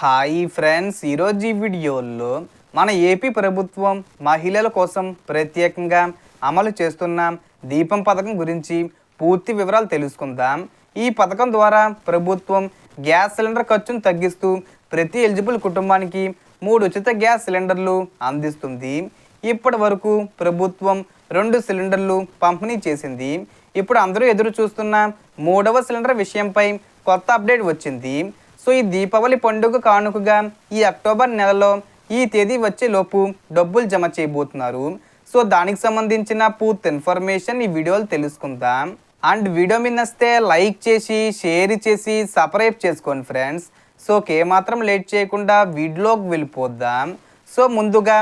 Hi friends ఈరోజు ఈ వీడియోలో మన ఏపీ ప్రభుత్వం మహిళల కోసం ప్రత్యేకంగా అమలు చేస్తున్న దీపం పథకం గురించి పూర్తి వివరాలు తెలుసుకుందాం. ఈ పథకం ద్వారా ప్రభుత్వం గ్యాస్ సిలిండర్ ఖర్చును తగ్గిస్తూ ప్రతి ఎలిజిబుల్ కుటుంబానికి మూడు ఉచిత గ్యాస్ సిలిండర్లు అందిస్తుంది. ఇప్పటి వరకు ప్రభుత్వం రెండు సిలిండర్లు పంపిణీ చేసింది. ఇప్పుడు అందరూ ఎదురు చూస్తున్న మూడవ సిలిండర్ విషయంపై కొత్త అప్డేట్ వచ్చింది. సో ఈ దీపావళి పండుగ కానుకగా ఈ అక్టోబర్ నెలలో ఈ తేదీ వచ్చేలోపు డబ్బులు జమ చేయబోతున్నారు. సో దానికి సంబంధించిన పూర్తి ఇన్ఫర్మేషన్ ఈ వీడియోలో తెలుసుకుందాం. అండ్ వీడియో మీద నచ్చితే లైక్ చేసి షేర్ చేసి సబ్స్క్రైబ్ చేసుకోండి ఫ్రెండ్స్. సో ఏమాత్రం లేట్ చేయకుండా వీడియోకి వెళ్ళిపోద్దాం సో ముందుగా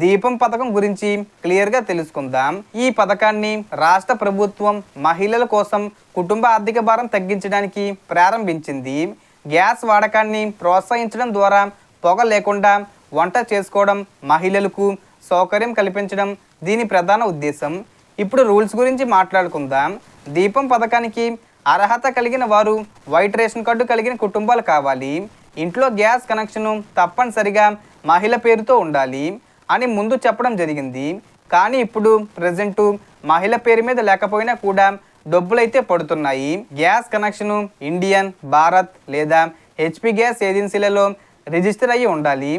దీపం పథకం గురించి క్లియర్గా తెలుసుకుందాం. ఈ పథకాన్ని రాష్ట్ర ప్రభుత్వం మహిళల కోసం కుటుంబ ఆర్థిక భారం తగ్గించడానికి ప్రారంభించింది. గ్యాస్ వాడకాన్ని ప్రోత్సహించడం ద్వారా పొగ లేకుండా వంట చేసుకోవడం మహిళలకు సౌకర్యం కల్పించడం దీని ప్రధాన ఉద్దేశం. ఇప్పుడు రూల్స్ గురించి మాట్లాడుకుందాం. దీపం పథకానికి అర్హత కలిగిన వారు వైట్ రేషన్ కార్డు కలిగిన కుటుంబాలు కావాలి. ఇంట్లో గ్యాస్ కనెక్షను తప్పనిసరిగా మహిళ పేరుతో ఉండాలి అని ముందు చెప్పడం జరిగింది. కానీ ఇప్పుడు ప్రజెంటు మహిళ పేరు మీద లేకపోయినా కూడా డబ్బులైతే పడుతున్నాయి. గ్యాస్ కనెక్షన్ ఇండియన్ భారత్ లేదా హెచ్పి గ్యాస్ ఏజెన్సీలలో రిజిస్టర్ అయ్యి ఉండాలి.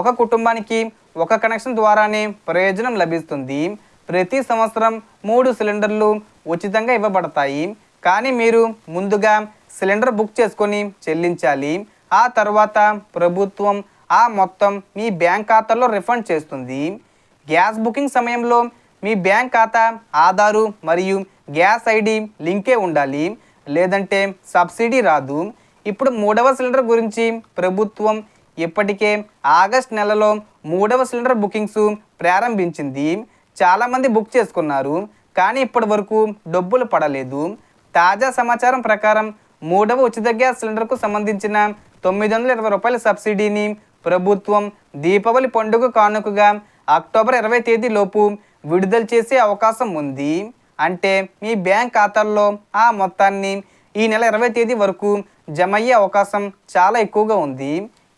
ఒక కుటుంబానికి ఒక కనెక్షన్ ద్వారానే ప్రయోజనం లభిస్తుంది. ప్రతి సంవత్సరం మూడు సిలిండర్లు ఉచితంగా ఇవ్వబడతాయి. కానీ మీరు ముందుగా సిలిండర్ బుక్ చేసుకొని చెల్లించాలి. ఆ తర్వాత ప్రభుత్వం ఆ మొత్తం మీ బ్యాంక్ ఖాతాలో రిఫండ్ చేస్తుంది. గ్యాస్ బుకింగ్ సమయంలో మీ బ్యాంక్ ఖాతా ఆధారు మరియు గ్యాస్ ఐడి లింకే ఉండాలి. లేదంటే సబ్సిడీ రాదు. ఇప్పుడు మూడవ సిలిండర్ గురించి ప్రభుత్వం ఇప్పటికే ఆగస్ట్ నెలలో మూడవ సిలిండర్ బుకింగ్స్ ప్రారంభించింది. చాలామంది బుక్ చేసుకున్నారు కానీ ఇప్పటి వరకు డబ్బులు పడలేదు. తాజా సమాచారం ప్రకారం మూడవ ఉచిత గ్యాస్ సిలిండర్కు సంబంధించిన తొమ్మిది వందల ఇరవై రూపాయల సబ్సిడీని ప్రభుత్వం దీపావళి పండుగ కానుకగా అక్టోబర్ ఇరవై తేదీ లోపు విడుదల చేసే అవకాశం ఉంది. అంటే మీ బ్యాంక్ ఖాతాల్లో ఆ మొత్తాన్ని ఈ నెల ఇరవై తేదీ వరకు జమ అయ్యే అవకాశం చాలా ఎక్కువగా ఉంది.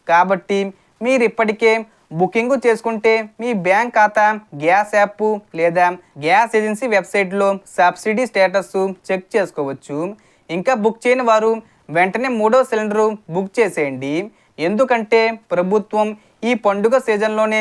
కాబట్టి మీరు ఇప్పటికే బుకింగ్ చేసుకుంటే మీ బ్యాంక్ ఖాతా గ్యాస్ యాప్ లేదా గ్యాస్ ఏజెన్సీ వెబ్సైట్లో సబ్సిడీ స్టేటస్ చెక్ చేసుకోవచ్చు. ఇంకా బుక్ చేయని వారు వెంటనే మూడో సిలిండరు బుక్ చేసేయండి. ఎందుకంటే ప్రభుత్వం ఈ పండుగ సీజన్లోనే